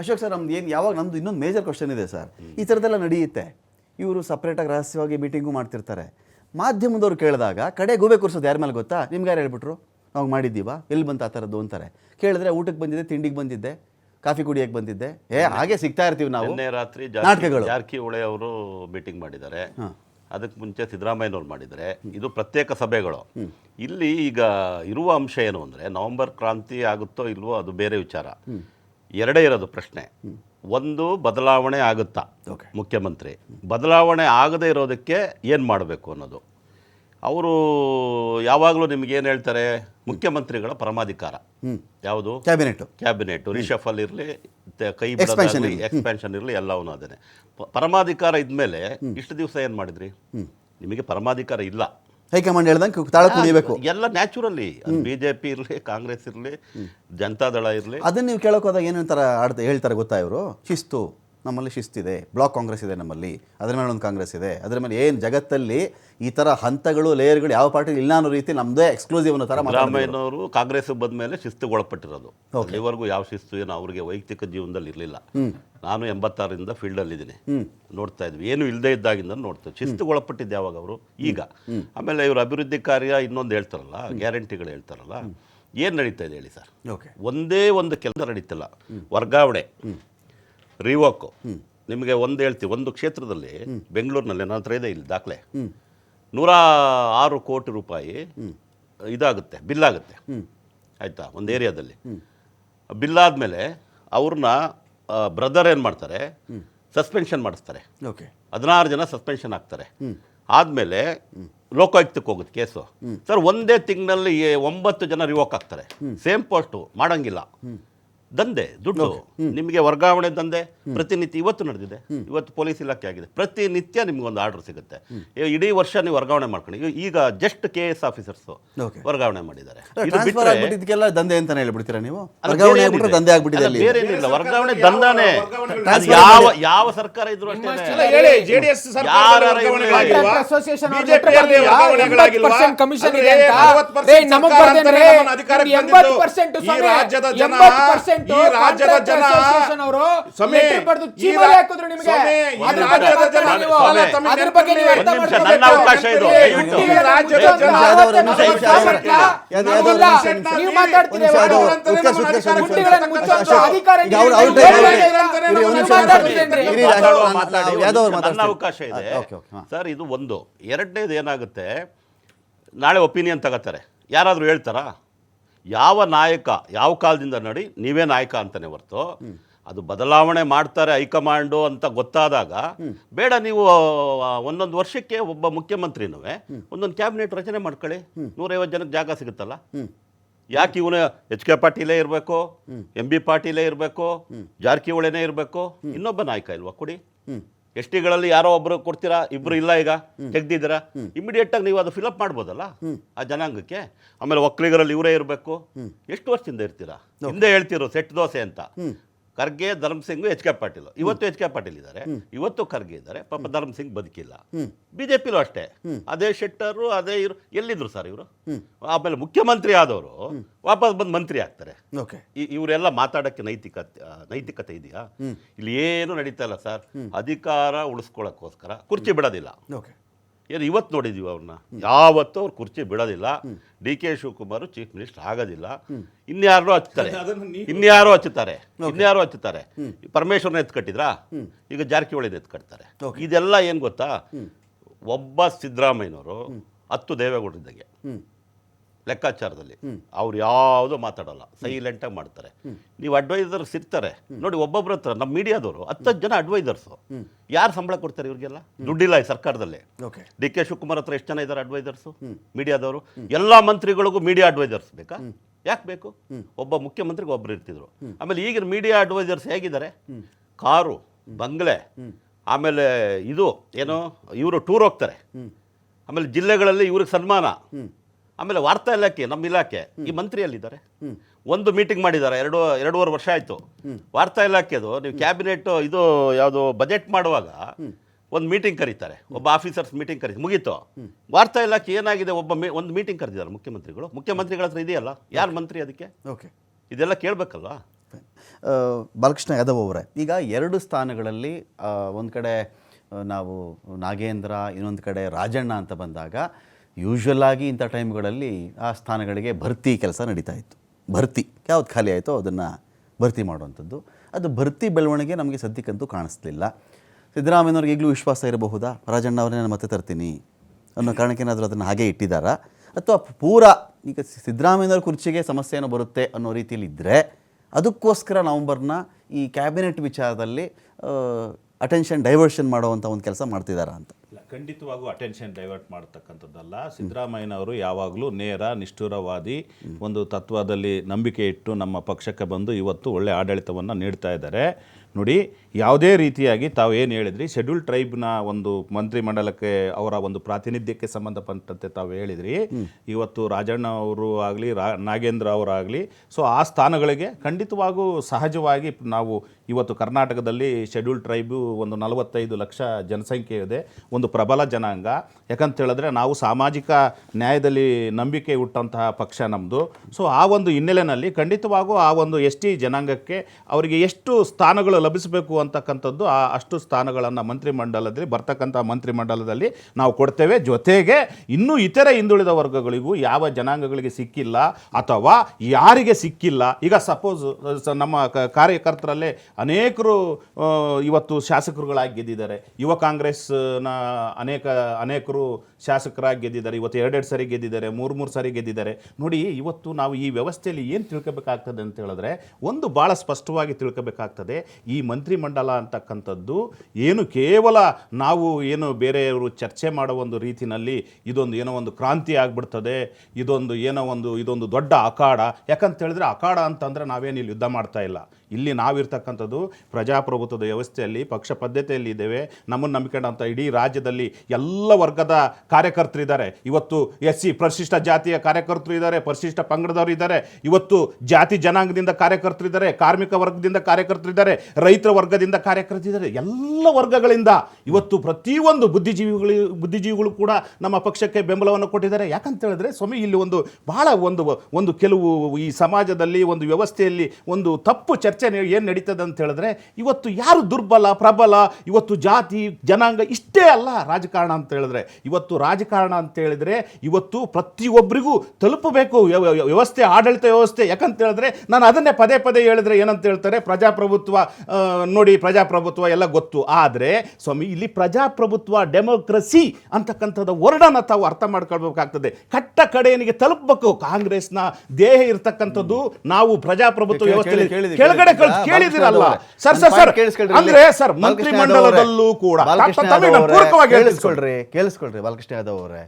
Ashok sir ನಮ್ದು ಏನು ಯಾವಾಗ ನಮ್ದು ಇನ್ನೊಂದು ಮೇಜರ್ ಕ್ವಶನ್ ಇದೆ ಸರ್. ಈ ಥರದ್ದೆಲ್ಲ ನಡೆಯುತ್ತೆ. ಇವರು ಸಪ್ರೇಟಾಗಿ ರಹಸ್ಯವಾಗಿ ಮೀಟಿಂಗು ಮಾಡ್ತಿರ್ತಾರೆ. ಮಾಧ್ಯಮದವ್ರು ಕೇಳಿದಾಗ ಕಡೆ ಗೂಬೆ ಕೂರಿಸೋದು ಯಾರ ಮೇಲೆ ಗೊತ್ತಾ? ನಿಮ್ಗೆ ಯಾರು ಹೇಳ್ಬಿಟ್ರು? ನಾವು ಮಾಡಿದ್ದೀವಾ? ಎಲ್ಲಿ ಬಂತು ಆ ಥರದ್ದು ಅಂತಾರೆ. ಕೇಳಿದ್ರೆ ಊಟಕ್ಕೆ ಬಂದಿದ್ದೆ ತಿಂಡಿಗೆ ಬಂದಿದ್ದೆ ಕಾಫಿ ಕುಡಿಯಕ್ಕೆ ಬಂದಿದ್ದೆ. ಏ ಹಾಗೆ ಸಿಗ್ತಾ ಇರ್ತೀವಿ ನಾವು. ನಿನ್ನೆ ರಾತ್ರಿ ನಾಟಕಗಳು. ಜಾರಕಿಹೊಳಿ ಅವರು ಮೀಟಿಂಗ್ ಮಾಡಿದ್ದಾರೆ. ಅದಕ್ಕೆ ಮುಂಚೆ ಸಿದ್ದರಾಮಯ್ಯನವ್ರು ಮಾಡಿದ್ದಾರೆ. ಇದು ಪ್ರತ್ಯೇಕ ಸಭೆಗಳು. ಇಲ್ಲಿ ಈಗ ಇರುವ ಅಂಶ ಏನು ಅಂದರೆ ನವೆಂಬರ್ ಕ್ರಾಂತಿ ಆಗುತ್ತೋ ಇಲ್ವೋ ಅದು ಬೇರೆ ವಿಚಾರ. ಎರಡೇ ಇರೋದು ಪ್ರಶ್ನೆ. ಒಂದು ಬದಲಾವಣೆ ಆಗುತ್ತಾ. ಮುಖ್ಯಮಂತ್ರಿ. ಬದಲಾವಣೆ ಆಗದೇ ಇರೋದಕ್ಕೆ ಏನು ಮಾಡಬೇಕು ಅನ್ನೋದು. ಅವರು ಯಾವಾಗಲೂ ನಿಮ್ಗೆ ಏನು ಹೇಳ್ತಾರೆ? ಮುಖ್ಯಮಂತ್ರಿಗಳ ಪರಮಾಧಿಕಾರ. ಯಾವುದು? ಕ್ಯಾಬಿನೆಟ್. ಕ್ಯಾಬಿನೆಟ್. ರಿಷಫಲ್ ಇರಲಿ ಕೈ ಎಕ್ಸ್ಪೆನ್ಷನ್ ಎಕ್ಸ್ಪ್ಯಾನ್ಷನ್ ಇರಲಿ. ಎಲ್ಲವೂ ಅದೇ ಪರಮಾಧಿಕಾರ ಇದ್ಮೇಲೆ ಇಷ್ಟು ದಿವಸ ಏನು ಮಾಡಿದ್ರಿ? ನಿಮಗೆ ಪರಮಾಧಿಕಾರ ಇಲ್ಲ. ಹೈಕಮಾಂಡ್ ಹೇಳ್ದಂಗೆ ತಾಳ ಕುಣಿಬೇಕು. ಎಲ್ಲ ನ್ಯಾಚುರಲಿ ಬಿ ಜೆ ಪಿ ಇರಲಿ ಕಾಂಗ್ರೆಸ್ ಇರಲಿ ಜನತಾದಳ ಇರಲಿ. ಅದನ್ನ ನೀವು ಕೇಳೋಕೆ ಹೋದಾಗ ಏನಂತಾರ ಆಡ್ತಾ ಹೇಳ್ತಾರೆ ಗೊತ್ತಾ ಇವರು? ಶಿಸ್ತು. ನಮ್ಮಲ್ಲಿ ಶಿಸ್ತಿದೆ ಬ್ಲಾಕ್ ಕಾಂಗ್ರೆಸ್ ಇದೆ ನಮ್ಮಲ್ಲಿ ಅದರ ಮೇಲೆ ಒಂದು ಕಾಂಗ್ರೆಸ್ ಇದೆ. ಅದರ ಮೇಲೆ ಏನು ಜಗತ್ತಲ್ಲಿ ಈ ಥರ ಹಂತಗಳು ಲೇಯರ್ಗಳು ಯಾವ ಪಾರ್ಟಿ ಇಲ್ಲ ಅನ್ನೋ ರೀತಿ ನಮ್ಮದೇ ಎಕ್ಸ್ಕ್ಲೂಸಿವ್ ಅನ್ನೋ ಥರ ಸಿದ್ದರಾಮಯ್ಯನವರು ಕಾಂಗ್ರೆಸ್ ಬಂದ ಮೇಲೆ ಶಿಸ್ತಿಗೆ ಒಳಪಟ್ಟಿರೋದು ಇವರೆಗೂ ಯಾವ ಶಿಸ್ತು ಏನು ಅವರಿಗೆ ವೈಯಕ್ತಿಕ ಜೀವನದಲ್ಲಿ ಇರಲಿಲ್ಲ. ನಾನು ಎಂಬತ್ತಾರರಿಂದ ಫೀಲ್ಡಲ್ಲಿದ್ದೀನಿ ನೋಡ್ತಾ ಇದ್ವಿ. ಏನು ಇಲ್ಲದೆ ಇದ್ದಾಗಿಂದ ನೋಡ್ತೇವೆ ಶಿಸ್ತಿಗೆ ಒಳಪಟ್ಟಿದ್ದು ಯಾವಾಗ ಅವರು? ಈಗ. ಆಮೇಲೆ ಇವರು ಅಭಿವೃದ್ಧಿ ಕಾರ್ಯ ಇನ್ನೊಂದು ಹೇಳ್ತಾರಲ್ಲ ಗ್ಯಾರಂಟಿಗಳು ಹೇಳ್ತಾರಲ್ಲ ಏನು ನಡೀತಾ ಇದೆ ಹೇಳಿ ಸರ್? ಓಕೆ ಒಂದೇ ಒಂದು ಕೆಲಸ ನಡೀತಲ್ಲ. ವರ್ಗಾವಣೆ. ರಿವೋಕು. ನಿಮಗೆ ಒಂದು ಹೇಳ್ತೀವಿ ಒಂದು ಕ್ಷೇತ್ರದಲ್ಲಿ ಬೆಂಗಳೂರಿನಲ್ಲಿ ನನ್ನ ಹತ್ರ ಇದೆ ಇಲ್ಲಿ ದಾಖಲೆ. ನೂರ ಆರು ಕೋಟಿ ರೂಪಾಯಿ ಇದಾಗುತ್ತೆ ಬಿಲ್ ಆಗುತ್ತೆ. ಆಯಿತಾ? ಒಂದು ಏರಿಯಾದಲ್ಲಿ. ಬಿಲ್ ಆದಮೇಲೆ ಅವ್ರನ್ನ ಬ್ರದರ್ ಏನು ಮಾಡ್ತಾರೆ? ಸಸ್ಪೆನ್ಷನ್ ಮಾಡಿಸ್ತಾರೆ. ಓಕೆ. ಹದಿನಾರು ಜನ ಸಸ್ಪೆನ್ಷನ್ ಆಗ್ತಾರೆ ಆದಮೇಲೆ ಲೋಕಾಯುಕ್ತಕ್ಕೆ ಹೋಗುತ್ತೆ ಕೇಸು. ಸರ್ ಒಂದೇ ತಿಂಗಳಲ್ಲಿ ಒಂಬತ್ತು ಜನ ರಿವೋಕ್ ಆಗ್ತಾರೆ ಸೇಮ್ ಪೋಸ್ಟು ಮಾಡಂಗಿಲ್ಲ. ದಂಧೆ ದುಡ್ಡು. ನಿಮಗೆ ವರ್ಗಾವಣೆ ದಂಧೆ ಪ್ರತಿನಿತ್ಯ ಇವತ್ತು ನಡೆದಿದೆ. ಇವತ್ತು ಪೊಲೀಸ್ ಇಲಾಖೆ ಆಗಿದೆ. ಪ್ರತಿನಿತ್ಯ ನಿಮ್ಗೆ ಒಂದು ಆರ್ಡರ್ ಸಿಗುತ್ತೆ. ಈ- ಇಡೀ ವರ್ಷ ನೀವು ವರ್ಗಾವಣೆ ಮಾಡ್ಕೊಂಡು ಈಗ- ಜಸ್ಟ್ ಕೆ ಎಸ್ ಆಫೀಸರ್ಸು ವರ್ಗಾವಣೆ ಮಾಡಿದ್ದಾರೆ. ದಂಧೆ ಅಂತಾನೆ ಹೇಳ್ಬಿಡ್ತೀರಾ ನೀವು? ವರ್ಗಾವಣೆ? ದಂಧೆ ಆಗ್ಬಿಟ್ಟಿದೆ ಬೇರೆ ಏನಿಲ್ಲ. ವರ್ಗಾವಣೆ ದಂಧನೆ. ಯಾವ. ಯಾವ ಸರ್ಕಾರ ಇದ್ರು? ಅಸೋಸಿಯೇಷನ್ ಅವ್ರ BJP letter ಯಲ್ಲಿ ಬಂದಿಲ್ವಾ? ವರ್ಗಾವಣೆಗಳಾಗಿಲ್ವಾ? 80% ಇದೆ ಅಂದ್ರೆ ಅಂತ. 40% ರೇ, ನಮಗ್ ಸರ್ಕಾರ ಬರ್ದೇನೆ. ಅಂತಾನೆ ನಮ್ಮನ್ನ ಅಧಿಕಾರಕ್ಕೆ ನಿಮ್ಗೆ ಬಂದಿದ್ದು. 80% ಈ ರಾಜ್ಯದ ಜನ 80% ಈ ರಾಜ್ಯದ contract ಜನ association ಅವರು ಸ್ವಾಮಿ, letter ಬರ್ದು ಈ ಹಾಕಿದ್ರು ನಿಮ್ಗೆ. ಅದ್ರ ರಾಜ್ಯದ ಬಗ್ಗೆ ಜನ- ನೀವು- ಅದ್ರ ಬಗ್ಗೆ ನೀವು ಅರ್ಥ ನನ್ನ ಅವಕಾಶ ಇದು, ದಯವಿಟ್ಟು. ಈ ರಾಜ್ಯದ ಜನ ನೀವು. ಮಾತಾಡ್ತೀರಿ ಗುಂಡಿಗಳನ್ನು ಅಧಿಕಾರ ನನ್ನ ಅವಕಾಶ ಇದೆ. ಸರ್ ಇದು ಒಂದು ಎರಡನೇದು ಏನಾಗುತ್ತೆ ನಾಳೆ ಒಪಿನಿಯನ್ ತಗೋತಾರೆ ಯಾರಾದರೂ ಹೇಳ್ತಾರಾ ಯಾವ ನಾಯಕ ಯಾವ ಕಾಲದಿಂದ ನೋಡಿ, ನೀವೇ ನಾಯಕ ಅಂತಾನೆ ಹೊರ್ತು. ಅದು ಬದಲಾವಣೆ ಮಾಡ್ತಾರೆ ಹೈಕಮಾಂಡು ಅಂತ ಗೊತ್ತಾದಾಗ ಬೇಡ ನೀವು ಒಂದೊಂದು ವರ್ಷಕ್ಕೆ ಒಬ್ಬ ಮುಖ್ಯಮಂತ್ರಿನೂ ಒಂದೊಂದು ಕ್ಯಾಬಿನೆಟ್ ರಚನೆ ಮಾಡ್ಕೊಳ್ಳಿ. ನೂರೈವತ್ತು ಜನಕ್ಕೆ ಜಾಗ ಸಿಗುತ್ತಲ್ಲ. ಯಾಕೆ ಇವನು ಎಚ್ ಕೆ ಪಾಟೀಲೇ ಇರಬೇಕು, ಎಂ ಬಿ ಪಾಟೀಲೇ ಇರಬೇಕು, ಜಾರಕಿಹೊಳಿನೇ ಇರಬೇಕು, ಇನ್ನೊಬ್ಬ ನಾಯಕ ಇಲ್ವಾ? ಕೊಡಿ. ಎಸ್ ಟಿಗಳಲ್ಲಿ ಯಾರೋ ಒಬ್ರು ಕೊಡ್ತೀರಾ? ಇಬ್ರು ಇಲ್ಲ ಈಗ. ತೆಗ್ದಿದ್ದೀರಾ? ಇಮಿಡಿಯೇಟ್ ಆಗಿ ನೀವು ಅದು ಫಿಲಪ್ ಮಾಡ್ಬೋದಲ್ಲ? ಆ ಜನಾಂಗಕ್ಕೆ? ಆಮೇಲೆ ಒಕ್ಕಲಿಗರಲ್ಲಿ ಇವರೇ ಇರಬೇಕು? ಎಷ್ಟು ವರ್ಷದಿಂದ ಇರ್ತೀರಾ? ಹಿಂದೆ ಹೇಳ್ತಿರೋ ಸೆಟ್ ದೋಸೆ ಅಂತ. Kharge Dharam Singh H K Patil. ಇವತ್ತು ಎಚ್ ಕೆ ಪಾಟೀಲ್ ಇದ್ದಾರೆ. ಇವತ್ತು ಖರ್ಗೆ ಇದ್ದಾರೆ. ಪಾಪ ಧರ್ಮಸಿಂಗ್ ಬದುಕಿಲ್ಲ. ಬಿಜೆಪಿಲೂ ಅಷ್ಟೇ. ಅದೇ ಶೆಟ್ಟರು ಅದೇ ಇವರು. ಎಲ್ಲಿದ್ರು ಸರ್ ಇವರು? ಆಮೇಲೆ ಮುಖ್ಯಮಂತ್ರಿ ಆದವರು ವಾಪಸ್ ಬಂದು ಮಂತ್ರಿ ಆಗ್ತಾರೆ. ಇವರೆಲ್ಲ ಮಾತಾಡೋಕ್ಕೆ ನೈತಿಕತೆ ನೈತಿಕತೆ ಇದೆಯಾ? ಇಲ್ಲಿ ಏನು ನಡೀತಾ ಇಲ್ಲ ಸರ್. ಅಧಿಕಾರ ಉಳಿಸ್ಕೊಳ್ಳೋಕ್ಕೋಸ್ಕರ ಕುರ್ಚಿ ಬಿಡೋದಿಲ್ಲ. ಓಕೆ. ಏನು ಇವತ್ತು ನೋಡಿದೀವಿ ಅವ್ರನ್ನ. ಯಾವತ್ತೂ ಅವ್ರು ಕುರ್ಚಿ ಬಿಡೋದಿಲ್ಲ. D K Shivakumar chief minister ಆಗೋದಿಲ್ಲ. ಇನ್ಯಾರೋ ಹಚ್ತಾರೆ ಇನ್ಯಾರೋ ಹಚ್ಚುತ್ತಾರೆ. ಇನ್ಯಾರೋ ಹಚ್ಚುತ್ತಾರೆ. ಪರಮೇಶ್ವರನ ಎತ್ಕಟ್ಟಿದ್ರಾ ಈಗ ಜಾರಕಿಹೊಳಿನ ಎತ್ಕಟ್ತಾರೆ ಇದೆಲ್ಲ ಏನು ಗೊತ್ತಾ? ಒಬ್ಬ ಸಿದ್ದರಾಮಯ್ಯನವರು ಹತ್ತು ದೇವೇಗೌಡರಿದ್ದಂಗೆ. ಲೆಕ್ಕಾಚಾರದಲ್ಲಿ. ಅವ್ರು ಯಾವುದೂ ಮಾತಾಡಲ್ಲ. ಸೈಲೆಂಟಾಗಿ ಮಾಡ್ತಾರೆ. ನೀವು ಅಡ್ವೈಸರ್ಸ್ ಇರ್ತಾರೆ. ನೋಡಿ ಒಬ್ಬೊಬ್ರ ಹತ್ರ ನಮ್ಮ ಮೀಡಿಯಾದವರು ಹತ್ತತ್ತು ಜನ ಅಡ್ವೈಸರ್ಸು ಯಾರು ಸಂಬಳ ಕೊಡ್ತಾರೆ ಇವ್ರಿಗೆಲ್ಲ? ದುಡ್ಡಿಲ್ಲ ಈ ಸರ್ಕಾರದಲ್ಲಿ. ಓಕೆ. ಡಿ ಕೆ ಶಿವಕುಮಾರ್ ಹತ್ರ ಎಷ್ಟು ಜನ ಇದ್ದಾರೆ ಅಡ್ವೈಸರ್ಸು ಮೀಡಿಯಾದವರು. ಎಲ್ಲ ಮಂತ್ರಿಗಳಿಗೂ ಮೀಡಿಯಾ ಅಡ್ವೈಸರ್ಸ್ ಬೇಕಾ? ಯಾಕೆ ಬೇಕು? ಒಬ್ಬ ಮುಖ್ಯಮಂತ್ರಿಗೆ ಒಬ್ಬರು ಇರ್ತಿದ್ರು. ಆಮೇಲೆ ಈಗಿನ ಮೀಡಿಯಾ ಅಡ್ವೈಸರ್ಸ್ ಹೇಗಿದ್ದಾರೆ? ಕಾರು ಬಂಗ್ಲೆ ಆಮೇಲೆ ಇದು ಏನು ಇವರು ಟೂರ್ ಹೋಗ್ತಾರೆ. ಆಮೇಲೆ ಜಿಲ್ಲೆಗಳಲ್ಲಿ ಇವ್ರಿಗೆ ಸನ್ಮಾನ. ಆಮೇಲೆ ವಾರ್ತಾ ಇಲಾಖೆ ನಮ್ಮ ಇಲಾಖೆ ಈ ಮಂತ್ರಿಯಲ್ಲಿದ್ದಾರೆ. ಒಂದು ಮೀಟಿಂಗ್ ಮಾಡಿದ್ದಾರೆ ಎರಡು ಎರಡೂವರೆ ವರ್ಷ ಆಯಿತು. ವಾರ್ತಾ ಇಲಾಖೆದು ನೀವು ಕ್ಯಾಬಿನೆಟ್ ಇದು ಯಾವುದು ಬಜೆಟ್ ಮಾಡುವಾಗ ಒಂದು ಮೀಟಿಂಗ್ ಕರೀತಾರೆ. ಒಬ್ಬ ಆಫೀಸರ್ಸ್ ಮೀಟಿಂಗ್ ಕರೀತಾರೆ. ಮುಗೀತು. ವಾರ್ತಾ ಇಲಾಖೆ ಏನಾಗಿದೆ? ಒಬ್ಬ ಮೀ ಒಂದು ಮೀಟಿಂಗ್ ಕರೆದಿದ್ದಾರೆ ಮುಖ್ಯಮಂತ್ರಿಗಳು. ಮುಖ್ಯಮಂತ್ರಿಗಳ ಹತ್ರ ಇದೆಯಲ್ಲ? ಯಾರು ಮಂತ್ರಿ ಅದಕ್ಕೆ? ಓಕೆ. ಇದೆಲ್ಲ ಕೇಳಬೇಕಲ್ವ? ಬಾಲಕೃಷ್ಣ ಯಾದವ್ ಅವರೇ. ಈಗ ಎರಡು ಸ್ಥಾನಗಳಲ್ಲಿ ಒಂದು ಕಡೆ ನಾವು ನಾಗೇಂದ್ರ ಇನ್ನೊಂದು ಕಡೆ ರಾಜಣ್ಣ ಅಂತ ಬಂದಾಗ ಯೂಶ್ವಲ್ ಆಗಿ ಇಂಥ ಟೈಮ್ಗಳಲ್ಲಿ ಆ ಸ್ಥಾನಗಳಿಗೆ ಭರ್ತಿ ಕೆಲಸ ನಡೀತಾ ಇತ್ತು. ಭರ್ತಿ. ಯಾವ್ದು ಖಾಲಿ ಆಯಿತೋ ಅದನ್ನು ಭರ್ತಿ ಮಾಡುವಂಥದ್ದು. ಅದು ಭರ್ತಿ ಬೆಳವಣಿಗೆ ನಮಗೆ ಸದ್ಯಕ್ಕಂತೂ ಕಾಣಿಸ್ಲಿಲ್ಲ. ಸಿದ್ದರಾಮಯ್ಯನವ್ರಿಗೆ ಈಗಲೂ ವಿಶ್ವಾಸ ಇರಬಹುದಾ? ರಾಜಣ್ಣ ಅವರೇ ನಾನು ಮತ್ತೆ ತರ್ತೀನಿ ಅನ್ನೋ ಕಾರಣಕ್ಕೇನಾದರೂ ಅದನ್ನು ಹಾಗೆ ಇಟ್ಟಿದ್ದಾರಾ ಅಥವಾ ಪೂರಾ ಈಗ ಸಿದ್ದರಾಮಯ್ಯನವ್ರ ಕುರ್ಚಿಗೆ ಸಮಸ್ಯೆ ಬರುತ್ತೆ ಅನ್ನೋ ರೀತಿಯಲ್ಲಿ ಇದ್ದರೆ ಅದಕ್ಕೋಸ್ಕರ ನವಂಬರ್ನ ಈ ಕ್ಯಾಬಿನೆಟ್ ವಿಚಾರದಲ್ಲಿ ಅಟೆನ್ಷನ್ ಡೈವರ್ಷನ್ ಮಾಡುವಂಥ ಒಂದು ಕೆಲಸ ಮಾಡ್ತಿದ್ದಾರಾ ಅಂತ? ಖಂಡಿತವಾಗೂ ಅಟೆನ್ಷನ್ ಡೈವರ್ಟ್ ಮಾಡತಕ್ಕಂಥದ್ದಲ್ಲ. ಸಿದ್ದರಾಮಯ್ಯನವರು ಯಾವಾಗಲೂ ನೇರ, ನಿಷ್ಠುರವಾದಿ ಒಂದು ತತ್ವದಲ್ಲಿ ನಂಬಿಕೆ ಇಟ್ಟು ನಮ್ಮ ಪಕ್ಷಕ್ಕೆ ಬಂದು ಇವತ್ತು ಒಳ್ಳೆ ಆಡಳಿತವನ್ನು ನೀಡ್ತಾ ಇದ್ದಾರೆ. ನೋಡಿ ಯಾವುದೇ ರೀತಿಯಾಗಿ ತಾವು ಏನು ಹೇಳಿದ್ರಿ? ಶೆಡ್ಯೂಲ್ ಟ್ರೈಬ್ನ ಒಂದು ಮಂತ್ರಿಮಂಡಲಕ್ಕೆ ಅವರ ಒಂದು ಪ್ರಾತಿನಿಧ್ಯಕ್ಕೆ ಸಂಬಂಧಪಟ್ಟಂತೆ ತಾವು ಹೇಳಿದ್ರಿ. ಇವತ್ತು ರಾಜಣ್ಣ ಅವರು ಆಗಲಿ ರಾ ನಾಗೇಂದ್ರ ಅವರಾಗಲಿ ಸೊ ಆ ಸ್ಥಾನಗಳಿಗೆ ಖಂಡಿತವಾಗೂ ಸಹಜವಾಗಿ ನಾವು ಇವತ್ತು ಕರ್ನಾಟಕದಲ್ಲಿ ಶೆಡ್ಯೂಲ್ ಟ್ರೈಬು ಒಂದು ನಲವತ್ತೈದು ಲಕ್ಷ ಜನಸಂಖ್ಯೆ ಇದೆ ಒಂದು ಪ್ರಬಲ ಜನಾಂಗ. ಯಾಕಂತ ಹೇಳಿದ್ರೆ ನಾವು ಸಾಮಾಜಿಕ ನ್ಯಾಯದಲ್ಲಿ ನಂಬಿಕೆ ಹುಟ್ಟಂತಹ ಪಕ್ಷ ನಮ್ಮದು ಸೊ ಆ ಒಂದು ಹಿನ್ನೆಲೆಯಲ್ಲಿ ಖಂಡಿತವಾಗೂ ಆ ಒಂದು ಎಸ್ ಟಿ ಜನಾಂಗಕ್ಕೆ ಅವರಿಗೆ ಎಷ್ಟು ಸ್ಥಾನಗಳು ಲಭಿಸಬೇಕು ಅಂತಕ್ಕಂಥದ್ದು ಆ ಅಷ್ಟು ಸ್ಥಾನಗಳನ್ನು ಮಂತ್ರಿಮಂಡಲದಲ್ಲಿ, ಬರ್ತಕ್ಕಂಥ ಮಂತ್ರಿಮಂಡಲದಲ್ಲಿ ನಾವು ಕೊಡ್ತೇವೆ. ಜೊತೆಗೆ ಇನ್ನೂ ಇತರೆ ಹಿಂದುಳಿದ ವರ್ಗಗಳಿಗೂ ಯಾವ ಜನಾಂಗಗಳಿಗೆ ಸಿಕ್ಕಿಲ್ಲ ಅಥವಾ ಯಾರಿಗೆ ಸಿಕ್ಕಿಲ್ಲ, ಈಗ ಸಪೋಸ್ ನಮ್ಮ ಕಾರ್ಯಕರ್ತರಲ್ಲೇ ಅನೇಕರು ಇವತ್ತು ಶಾಸಕರುಗಳಾಗಿ ಗೆದ್ದಿದ್ದಾರೆ. ಯುವ ಕಾಂಗ್ರೆಸ್ನ ಅನೇಕ, ಅನೇಕರು ಶಾಸಕರಾಗಿ ಗೆದ್ದಿದ್ದಾರೆ. ಇವತ್ತು ಎರಡೆರಡು ಸರಿ ಗೆದ್ದಿದ್ದಾರೆ, ಮೂರು ಮೂರು ಸಾರಿ ಗೆದ್ದಿದ್ದಾರೆ. ನೋಡಿ, ಇವತ್ತು ನಾವು ಈ ವ್ಯವಸ್ಥೆಯಲ್ಲಿ ಏನು ತಿಳ್ಕೊಬೇಕಾಗ್ತದೆ ಅಂತ ಹೇಳಿದ್ರೆ, ಒಂದು ಭಾಳ ಸ್ಪಷ್ಟವಾಗಿ ತಿಳ್ಕೊಬೇಕಾಗ್ತದೆ. ಮಂತ್ರಿಮಂಡಲ ಅಂತಕ್ಕಂಥದ್ದು ಏನು ಕೇವಲ ನಾವು ಏನು ಬೇರೆಯವರು ಚರ್ಚೆ ಮಾಡೋ ಒಂದು ರೀತಿಯಲ್ಲಿ ಇದೊಂದು ಏನೋ ಒಂದು ಕ್ರಾಂತಿ ಆಗಿಬಿಡ್ತದೆ, ಇದೊಂದು ಏನೋ ಒಂದು, ಇದೊಂದು ದೊಡ್ಡ ಅಖಾಡ. ಯಾಕಂತ ಹೇಳಿದ್ರೆ ಅಖಾಡ ಅಂತಂದರೆ ನಾವೇನು ಇಲ್ಲಿ ಯುದ್ಧ ಮಾಡ್ತಾ ಇಲ್ಲ. ಇಲ್ಲಿ ನಾವಿರ್ತಕ್ಕಂಥದ್ದು ಪ್ರಜಾಪ್ರಭುತ್ವದ ವ್ಯವಸ್ಥೆಯಲ್ಲಿ, ಪಕ್ಷ ಪದ್ಧತಿಯಲ್ಲಿ ಇದ್ದೇವೆ. ನಮ್ಮನ್ನು ನಂಬಿಕೊಂಡಂಥ ಇಡೀ ರಾಜ್ಯದಲ್ಲಿ ಎಲ್ಲ ವರ್ಗದ ಕಾರ್ಯಕರ್ತರಿದ್ದಾರೆ. ಇವತ್ತು ಎಸ್ ಸಿ ಪರಿಶಿಷ್ಟ ಜಾತಿಯ ಕಾರ್ಯಕರ್ತರು ಇದ್ದಾರೆ, ಪರಿಶಿಷ್ಟ ಪಂಗಡದವರು ಇದ್ದಾರೆ. ಇವತ್ತು ಜಾತಿ ಜನಾಂಗದಿಂದ ಕಾರ್ಯಕರ್ತರಿದ್ದಾರೆ, ಕಾರ್ಮಿಕ ವರ್ಗದಿಂದ ಕಾರ್ಯಕರ್ತರಿದ್ದಾರೆ. ರೈತರ ವರ್ಗದಿಂದ ಕಾರ್ಯಕರ್ತರಿದ್ದಾರೆ ಎಲ್ಲ ವರ್ಗಗಳಿಂದ ಇವತ್ತು ಪ್ರತಿಯೊಂದು ಬುದ್ಧಿಜೀವಿಗಳು ಬುದ್ಧಿಜೀವಿಗಳು ಕೂಡ ನಮ್ಮ ಪಕ್ಷಕ್ಕೆ ಬೆಂಬಲವನ್ನು ಕೊಟ್ಟಿದ್ದಾರೆ. ಯಾಕಂತ ಹೇಳಿದ್ರೆ ಸ್ವಾಮಿ, ಇಲ್ಲಿ ಒಂದು ಬಹಳ ಒಂದು ಒಂದು ಕೆಲವು ಈ ಸಮಾಜದಲ್ಲಿ, ಒಂದು ವ್ಯವಸ್ಥೆಯಲ್ಲಿ ಒಂದು ತಪ್ಪು ಚರ್ಚೆ ಏನು ನಡೀತದೆ ಅಂತ ಹೇಳಿದ್ರೆ ಇವತ್ತು ಯಾರು ದುರ್ಬಲ, ಪ್ರಬಲ, ಇವತ್ತು ಜಾತಿ, ಜನಾಂಗ ಇಷ್ಟೇ ಅಲ್ಲ ರಾಜಕಾರಣ ಅಂತ ಹೇಳಿದ್ರೆ ಇವತ್ತು ರಾಜಕಾರಣ ಅಂತ ಹೇಳಿದ್ರೆ ಇವತ್ತು ಪ್ರತಿಯೊಬ್ಬರಿಗೂ ತಲುಪಬೇಕು ವ್ಯವ- ವ್ಯವ- ವ್ಯವಸ್ಥೆ, ಆಡಳಿತ ವ್ಯವಸ್ಥೆ. ಯಾಕಂತ ಹೇಳಿದ್ರೆ ನಾನು ಅದನ್ನೇ ಪದೇ ಪದೇ ಹೇಳಿದ್ರೆ ಏನಂತ ಹೇಳ್ತಾರೆ ಪ್ರಜಾಪ್ರಭುತ್ವ ನೋಡಿ ಪ್ರಜಾಪ್ರಭುತ್ವ ಎಲ್ಲ ಗೊತ್ತು. ಆದರೆ ಸ್ವಾಮಿ ಇಲ್ಲಿ ಪ್ರಜಾಪ್ರಭುತ್ವ ಡೆಮೋಕ್ರಸಿ ಅಂತಕ್ಕಂಥದ್ದು ವರ್ಣನ ತಾವು ಅರ್ಥ ಮಾಡ್ಕೊಳ್ಬೇಕಾಗ್ತದೆ. ಕಟ್ಟ ಕಡೆಯನಿಗೆ ತಲುಪಬೇಕು. ಕಾಂಗ್ರೆಸ್ನ ದೇಹ ಇರ್ತಕ್ಕಂಥದ್ದು ನಾವು ಪ್ರಜಾಪ್ರಭುತ್ವ ವ್ಯವಸ್ಥೆಯಲ್ಲಿ ಕೆಳಗಡೆ ಕಳ್- ಕೇಳಿದಿರಲ್ಲ ಸರ್ ಸರ್ ಸರ್ ಅಂದ್ರೆ ಸರ್ ಮಂತ್ರಿಮಂಡಲದಲ್ಲೂ ಕೂಡ. ಕೇಳಿಸ್ಕೊಳ್ರಿ ಕೇಳಿಸ್ಕೊಳ್ರಿ ಬಾಲಕೃಷ್ಣ ಯಾದವ್ ಅವರೇ.